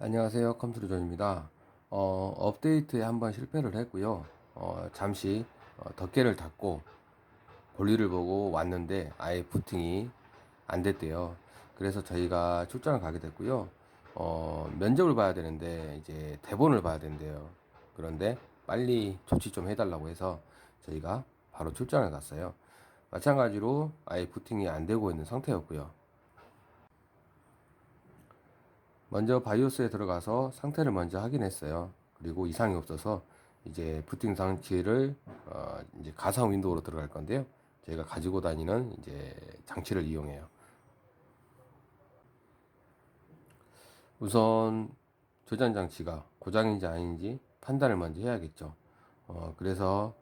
안녕하세요. 컴퓨터존입니다. 어, 업데이트에 한번 실패를 했고요. 어, 잠시 어, 덮개를 닫고 볼일을 보고 왔는데 아예 부팅이 안 됐대요. 그래서 저희가 출장을 가게 됐고요. 어, 면접을 봐야 되는데 이제 대본을 봐야 된대요. 그런데 빨리 조치 좀 해달라고 해서 저희가 바로 출장을 갔어요. 마찬가지로 아예 부팅이 안 되고 있는 상태였고요. 먼저 바이오스에 들어가서 상태를 먼저 확인했어요. 그리고 이상이 없어서 이제 부팅 장치를 어 이제 가상 윈도우로 들어갈 건데요. 저희가 가지고 다니는 이제 장치를 이용해요. 우선 저장 장치가 고장인지 아닌지 판단을 먼저 해야겠죠. 어 그래서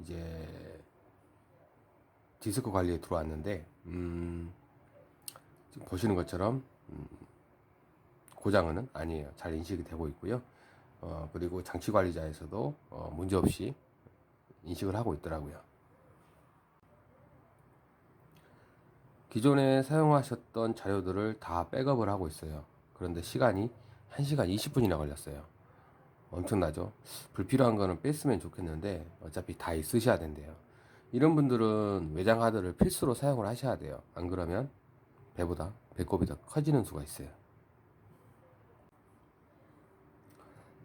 이제 디스크 관리에 들어왔는데 음 보시는 것처럼 음 고장은 아니에요. 잘 인식이 되고 있고요. 어, 그리고 장치 관리자에서도 어, 문제 없이 인식을 하고 있더라고요. 기존에 사용하셨던 자료들을 다 백업을 하고 있어요. 그런데 시간이 1시간 20분이나 걸렸어요. 엄청나죠? 불필요한 거는 뺐으면 좋겠는데 어차피 다 있으셔야 된대요. 이런 분들은 외장 하드를 필수로 사용을 하셔야 돼요. 안 그러면 배보다 배꼽이 더 커지는 수가 있어요.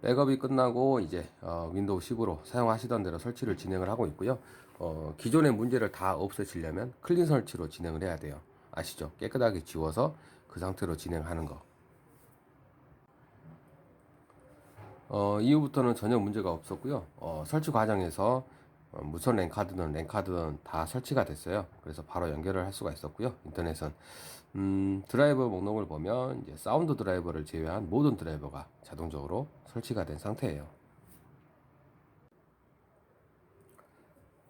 백업이 끝나고 이제 어, 윈도우 10으로 사용하시던 대로 설치를 진행을 하고 있고요. 어, 기존의 문제를 다 없애시려면 클린 설치로 진행을 해야 돼요. 아시죠? 깨끗하게 지워서 그 상태로 진행하는 거. 어, 이후부터는 전혀 문제가 없었고요. 어, 설치 과정에서 어, 무선 랜카드든 랜카드든 다 설치가 됐어요. 그래서 바로 연결을 할 수가 있었고요. 인터넷은 음, 드라이버 목록을 보면 이제 사운드 드라이버를 제외한 모든 드라이버가 자동적으로 설치가 된 상태예요.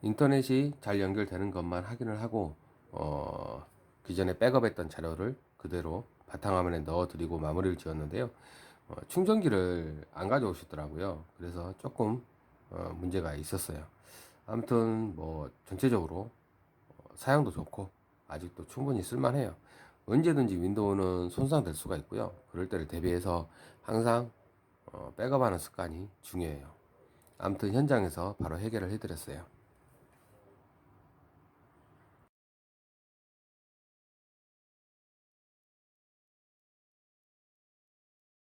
인터넷이 잘 연결되는 것만 확인을 하고 어, 기존에 백업했던 자료를 그대로 바탕화면에 넣어드리고 마무리를 지었는데요. 어, 충전기를 안 가져오시더라고요. 그래서 조금 어, 문제가 있었어요. 아무튼 뭐 전체적으로 어, 사양도 좋고 아직도 충분히 쓸만해요. 언제든지 윈도우는 손상될 수가 있고요. 그럴 때를 대비해서 항상 어, 백업하는 습관이 중요해요. 아무튼 현장에서 바로 해결을 해드렸어요.